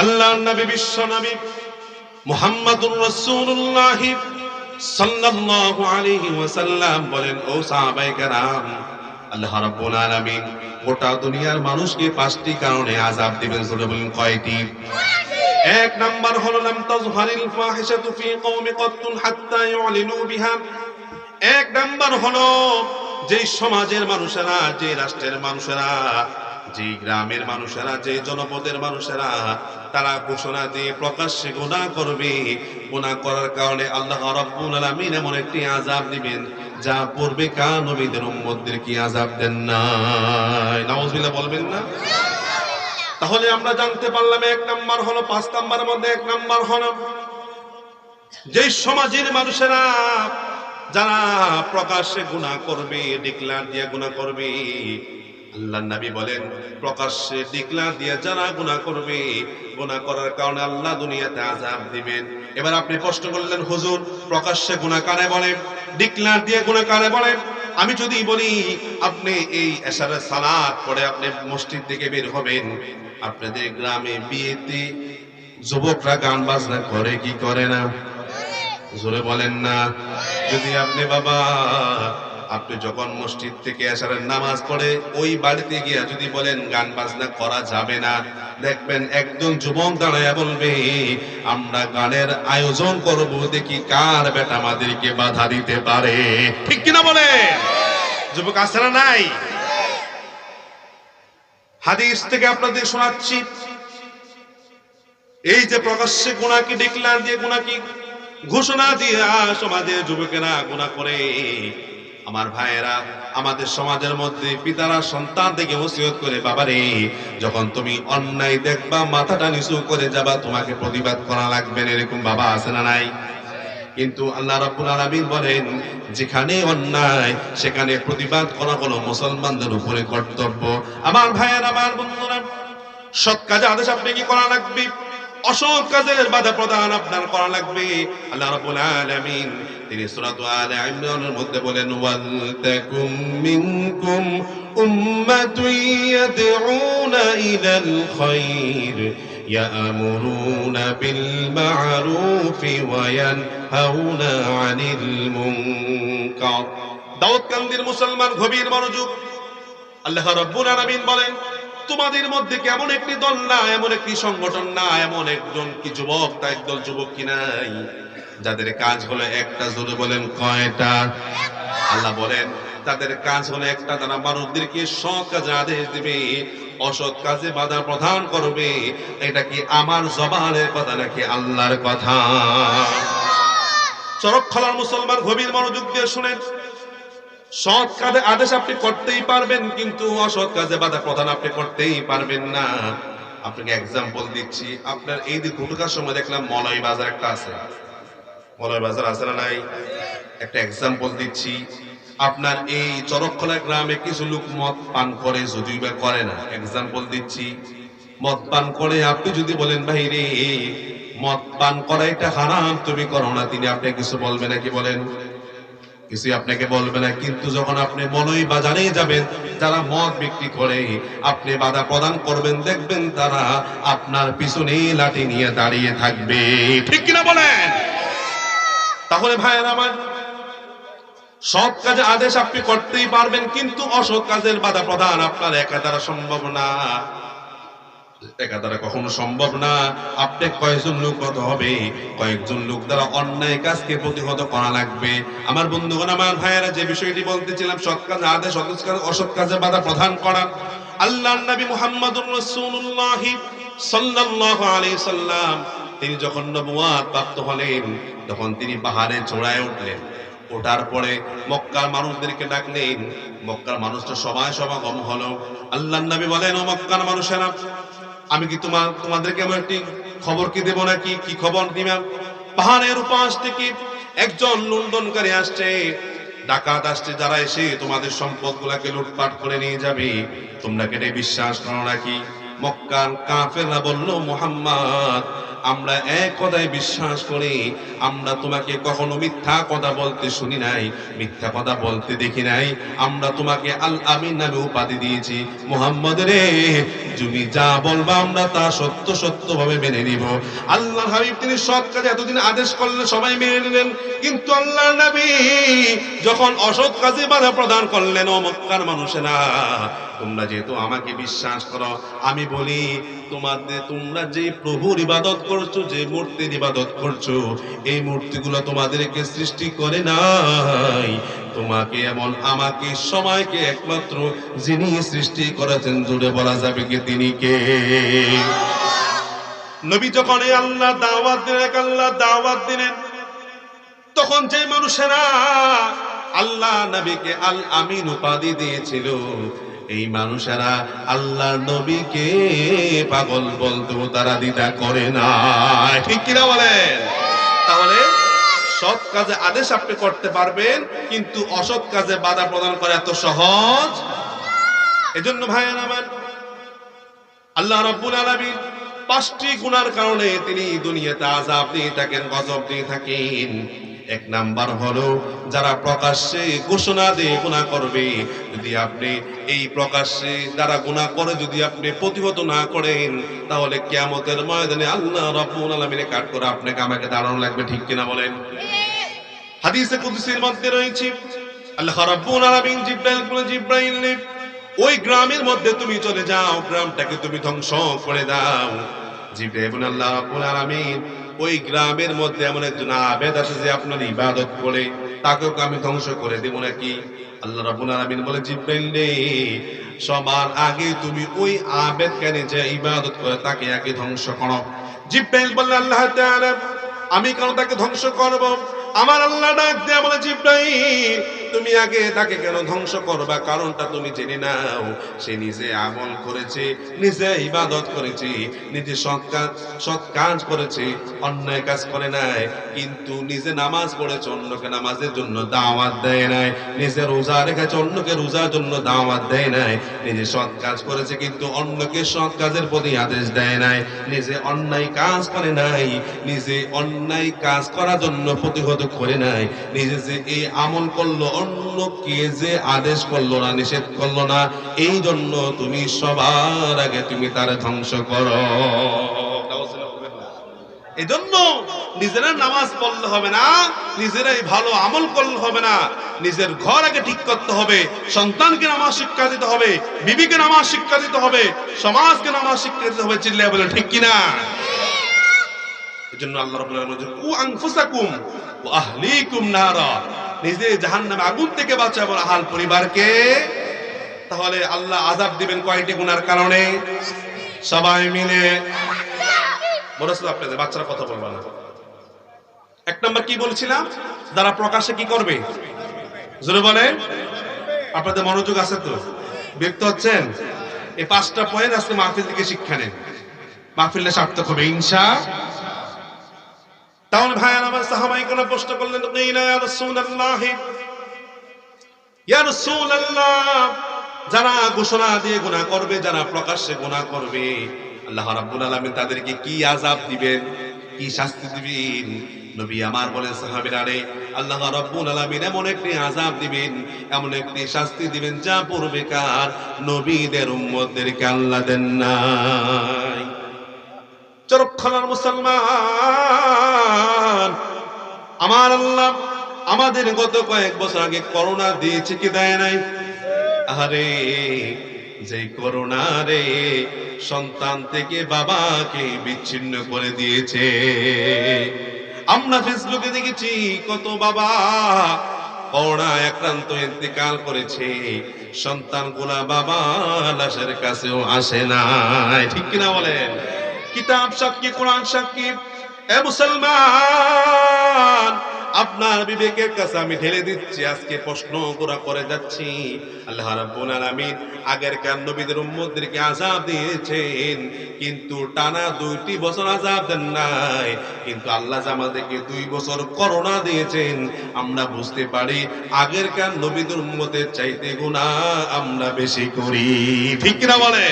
আল্লাহ নবী, বিশ্ব নবী মুহাম্মাদুর রাসূলুল্লাহ সাল্লাল্লাহু আলাইহি ওয়াসাল্লাম বলেন, ও সাহাবায়ে কেরাম, আল্লাহ রাব্বুল আলামিন গোটা দুনিয়ার মানুষকে পাঁচটি কারণে আযাব দিবেন। জোরে বলেন, কয়টি? এক নাম্বার হলো, লাম তাজহারিল ফাহিশাতু ফি কওমি কত্তুন হাত্তা ইউলিনু বিহা। এক নাম্বার হলো যে সমাজের মানুষেরা যে রাষ্ট্রের মানুষেরা যে গ্রামের মানুষেরা যে জনপদের মানুষেরা তারা ঘোষণা দিয়ে প্রকাশ্যে গুনাহ করবে। গুনাহ করার কারণে আল্লাহ রাব্বুল আলামিন এমন একটি আযাব দিবেন, যা পূর্বে কা নবীদের উম্মতদের কি আযাব দেন না নাউজুবিল্লাহ বলবেন না? তাহলে আমরা জানতে পারলাম এক নাম্বার হলো, পাঁচ নাম্বারের মধ্যে এক নাম্বার হলো যে সমাজের মানুষেরা যারা প্রকাশ্যে গুনাহ করবে, ডিক্লার দিয়ে গুণা করবে আল্লাহ নবী বলেন, প্রকাশ্যে ডিক্লার দিয়ে যারা গুনাহ করবে, গুনাহ করার কারণে আল্লাহ দুনিয়াতে আযাব দিবেন। এবার আপনি প্রশ্ন করলেন, হুজুর, প্রকাশ্যে গুনাহ কারে বলে? ডিক্লার দিয়ে গুনাহ কারে বলে? আমি যদি বলি, আপনি এই এশারের সালাত পড়ে আপনি মসজিদ থেকে বের হবেন। আপনাদের গ্রামে বিয়েতে যুবকরা গান বাজনা করে, কি করে না? জোরে বলেন না। যদি আপনি বাবা আপনি যখন মসজিদ থেকে আসার নামাজ পড়ে, ওই বাড়িতে গিয়া যদি বলেন, গান বাজনা করা যাবে না, দেখবেন একজন যুবক দাঁড়ায় বলবে, আমরা গানের আয়োজন করব, দেখি কার বেটা আমাদেরকে বাধা দিতে পারে। ঠিক কিনা বলে? যুবক না নাই? হাদিস থেকে আপনাদের শোনাচ্ছি। এই যে প্রকাশ্যে গুণাকে ডিক্লার দিয়ে গুণাকে ঘোষণা দিয়ে সমাজের যুবকেরা গুণা করে আমার ভাইয়েরা, আমাদের সমাজের মধ্যে পিতারা সন্তান থেকে ওসিয়ত করে, বাবারে, যখন তুমি অন্যায় দেখবা, মাথাটা নিচু করে যাবা, তোমাকে প্রতিবাদ করা লাগবে এরকম বাবা আছে না নাই? কিন্তু আল্লাহ রাব্বুল আলামিন বলেন, যেখানে অন্যায়, সেখানে প্রতিবাদ করা হলো মুসলমানদের উপরে কর্তব্য। আমার ভাইয়ের, আমার বন্ধুরা, সৎ কাজে আদেশ আপনি কি করা লাগবে? অসৎ কাজের বাধা প্রদান আপনার করা লাগবে? আল্লাহ রাব্বুল আলামিন তিনি সূরা আলে ইমরানের মধ্যে বলেন ওয়াল তাকুম মিনকুম উম্মাতুন ইয়াদউনা ইলাল খায়র يأمرون بالمعروف وينهون عن المنكر দাউদ কান্দির মুসলমান গভীর মনোযোগ আল্লাহ রাব্বুল আলামিন বলেন তোমাদের মধ্যে কি এমন একটি দল না এমন একটি সংগঠন না এমন একজন কি যুবক তা একদল যুবক কি নাই যাদের কাজ হলো একটা জোরে বলেন কয়টা? আল্লাহ বলেন, তাদের কাজ হলো একটা, তারা মানুষদেরকে সৎ কাজে আদেশ দিবে, অসৎ কাজে বাধা প্রদান করবে। এটা কি আমার জবানের কথা নাকি আল্লাহর কথা? চরক খলার মুসলমান গভীর মনোযোগ দিয়ে শুনেন। সৎ কাজে আদেশ আপনি করতেই পারবেন, কিন্তু অসৎ কাজে বাধা প্রদান আপনি করতেই পারবেন না। আপনাকে এক্সাম্পল দিচ্ছি। আপনার এই দিক ঢুকার সময় দেখলাম, মলয় বাজার একটা আছে। মলয় বাজার আছে না নাই। একটা এক্সাম্পল দিচ্ছি। আপনার এই চরকখলা গ্রামে কিছু লোক মদ পান করে, যদিও বা করে না। এক্সাম্পল দিচ্ছি। মদ পান করে, আপনি যদি বলেন, ভাই রে, মদ পান করা এটা হারাম, তুমি করো না। তিনি আপনি কিছু বলবে নাকি বলেন? কিছু আপনাকে বলবে না। কিন্তু যখন আপনি মনই বাজারে যাবেন, যারা মদ বিক্রি করে, আপনি বাধা প্রদান করবেন, দেখবেন তারা আপনার পিছনে লাঠি নিয়ে দাঁড়িয়ে থাকবে। ঠিক কিনা বলেন? তাহলে ভাইয়ের আমার সৎ কাজে আদেশ আপনি করতেই পারবেন, কিন্তু অসৎ কাজের বাধা প্রধান আপনার একা দ্বারা সম্ভব না। একা দ্বারা কখনো সম্ভব না। আপনি কয়েকজন লোক হতে হবে, কয়েকজন লোক দ্বারা অন্যায় কাজকে প্রতিহত করা লাগবে। আমার বন্ধুগণ, আমার ভাইয়েরা, যে বিষয়টি বলতেছিলাম, সৎ কাজে আদেশ, অসৎ কাজে অসৎ কাজে বাধা প্রধান করা। আল্লাহর নবী মুহাম্মদুর রাসূলুল্লাহ সাল্লাল্লাহু আলাইহি সাল্লাম তিনি যখন নবুয়াত প্রাপ্ত হলেন, তখন তিনি পাহাড়ে চড়ায় উঠলেন। ওঠার পরে মক্কার মানুষদেরকে ডাকলেন। মক্কার মানুষটা সবাই সমাগম হলো। আল্লাহ নবী বলেন, ও মক্কার মানুষেরা, আমি কি তোমার তোমাদেরকে এমন একটি খবর কি দেবো নাকি? কি খবর দিবা? পাহাড়ের উপাস থেকে একজন লুণ্ঠনকারী আসছে। ডাকাত আসছে, যারা এসে তোমাদের সম্পদ গুলাকে লুটপাট করে নিয়ে যাবে। তোমরা কেটে বিশ্বাস করো নাকি? মক্কার কাফেররা বলল, মোহাম্মদ, আমরা এক কথায় বিশ্বাস করি, আমরা তোমাকে কখনো মিথ্যা কথা বলতে শুনি নাই, মিথ্যা কথা বলতে দেখি নাই। আমরা তোমাকে আল আমিন নামে উপাধি দিয়েছি। মোহাম্মদ রে, তুমি যা বলবা আমরা তা সত্য সত্য ভাবে মেনে নিব। আল্লাহ হাবিব, তিনি সৎ কাজে এতদিন আদেশ করলেন সবাই মেনে নিলেন। কিন্তু আল্লাহ নবী যখন অসৎ কাজে বাধা প্রদান করলেন, ও মক্কার মানুষেরা, তোমরা যেহেতু আমাকে বিশ্বাস করো, আমি বলি তোমাদের তোমরা যে প্রভুর ইবাদত করছ, যে মূর্তির ইবাদত করছ, এই মূর্তিগুলো তোমাদেরকে সৃষ্টি করে নাই। তোমাকে এমন, আমাকে সময়কে একমাত্র যিনি সৃষ্টি করেছেন, জুড়ে বলা যাবে কি তিনি কে? নবী যখন আল্লাহ দাওয়াত দিলেন আল্লাহ দাওয়াত দিলেন, তখন যে মানুষেরা আল্লাহ নবীকে আল আমিন উপাধি দিয়েছিল এই মানুষেরা আল্লাহ নবীকে পাগল বলতেও তারা দ্বিধা করে না ঠিক কিনা বলেন? তাহলে সৎ কাজে আদেশ আপনি করতে পারবেন, কিন্তু অসৎ কাজে বাধা প্রদান করা এত সহজ? এজন্য ভাইয়ের আমার, আল্লাহ রাব্বুল আলামিন পাঁচটি গুনার কারণে তিনি দুনিয়াতে আযাব দিয়ে থাকেন, গজব দিয়ে থাকেন। এক নাম্বার হলো, যারা প্রকাশ্যে ঘোষণা দিয়ে গুনাহ করবে, যদি আপনি এই প্রকাশ্যে যারা গুনাহ করে, যদি আপনি প্রতিহত না করেন, তাহলে কিয়ামতের ময়দানে আল্লাহ রাব্বুল আলামিনের কাট করে আপনাকে আমাকে দাঁড়ানো লাগবে, ঠিক কিনা বলেন? হাদিসে কুদসির মধ্যে রয়েছে, আল্লাহ রাব্বুল আলামিন জিব্রাইল জিব্রাইল ওই গ্রামের মধ্যে তুমি চলে যাও, গ্রামটাকে তুমি ধ্বংস করে দাও। জিব্রাইল আল্লাহ রাব্বুল আলামিন ওই গ্রামের মধ্যে এমন একজন আবেদ আছে যে আপনার ইবাদত করে, তাকেও আমি ধ্বংস করে দেব নাকি? আল্লাহ রাব্বুল আলামিন বলে, জিব্রাইল রে, সবার আগে তুমি ওই আবেদ কেন যে ইবাদত করে, তাকে আগে ধ্বংস করো। জিব্রাইল বলল, আল্লাহ আমি কেন তাকে ধ্বংস করব? আমার আল্লাহ ডাক দেয়া বলে, জিব্রাইল তুমি আগে তাকে কেন ধ্বংস করবা? কারণটা তুমি জেনে নাও। সে নিজে আমল করেছে, নিজে ইবাদত করেছে, নিজে সৎ কাজ করেছে, অন্যায় কাজ করে নাই। কিন্তু নিজে নামাজ পড়েছে, অন্যকে নামাজের জন্য দাওয়াত দেয় নাই। নিজে রোজা রেখেছে, অন্যকে রোজার জন্য দাওয়াত দেয় নাই। নিজে সৎ কাজ করেছে, কিন্তু অন্যকে সৎ কাজের প্রতি আদেশ দেয় নাই। নিজে অন্যায় কাজ করে নাই। নিজে অন্যায় কাজ করার জন্য প্রতিহত করে নাই। নিজে যে এই আমল করল অন্যকে যে আদেশ করল না, নিষেধ করল না এই জন্য তুমি সবার আগে তুমি তার ধ্বংস করো। নিজেরা নামাজ পড়লে হবে না, নিজেরাই ভালো আমল করলে হবে না, নিজের ঘর আগে ঠিক করতে হবে, সন্তানকে নামাজ শিক্ষা দিতে হবে, বিবিকে নামাজ শিক্ষা দিতে হবে, সমাজকে নামাজ শিক্ষা দিতে হবে, চিল্লিয়া বলে ঠিক কিনা? এজন্য আল্লাহ রাব্বুল আলামিন কু আনফুসাকুম ওয়া আহলিকুম নারা। নিজে জাহান্নামে আগুন থেকে বাঁচাবো আহাল পরিবারকে, তাহলে আল্লাহ আযাব দিবেন কয়টি গুনার কারণে? সবাই মিলে। আপনাদের, বাচ্চারা কথা বলবে না। এক নম্বর কি বলছিলাম? যারা প্রকাশে কি করবে? জোরে বলে আপনাদের মনোযোগ আছে তো? ব্যক্ত হচ্ছেন? এই পাঁচটা পয়েন্ট আজকে মাহফিল থেকে শিক্ষা নেন। মাহফিলে সার্থক হবে, ইনশা তাহলে ভাই আমার সাহাবাই কোন প্রশ্ন করলেন যারা ঘোষণা দিয়ে গুনাহ করবে, যারা প্রকাশ্যে গুনাহ করবে, আল্লাহ রাব্বুল আলামিন তাদেরকে কি আযাব দিবেন? কি শাস্তি দিবেন? নবী আমার বলেন, সাহাবীরা রে, আল্লাহ রাব্বুল আলামিন এমন একটি আযাব দিবেন, এমন একটি শাস্তি দিবেন যা পূর্বেকার নবীদের উম্মতদেরকে আল্লাহ দেন নাই। চরক্ষণার মুসলমান। আমার আল্লাহ আমাদের গত কয়েক বছর আগে করোনা দিয়েছে কি দেয় নাই? আরে যে করোনা রে সন্তান থেকে বাবাকে বিচ্ছিন্ন করে দিয়েছে। আমরা ফেসবুকে দেখেছি কত বাবা করোনা আক্রান্ত ইন্তেকাল করেছে। সন্তানগুলা বাবা লাশের কাছেও আসে না ঠিক কিনা বলেন? কিতাব সাক্ষী, কোরআন সাক্ষী। এ মুসলমান, আপনার বিবেকের কাছে আমি ঢেলে দিচ্ছি, আজকে প্রশ্ন করা করে যাচ্ছি। আল্লাহ রাব্বুল আলামিন আগের কার নবীদের উম্মতদেরকে আযাব দিয়েছেন, কিন্তু টানা দুইটি বছর আযাব দেন নাই। কিন্তু আল্লাহ আমাদেরকে দুই বছর করোনা দিয়েছেন, আমরা বুঝতে পারি আগের কার নবীদের উম্মতের চাইতে গুনাহ আমরা বেশি করি। ঠিক কিনা বলে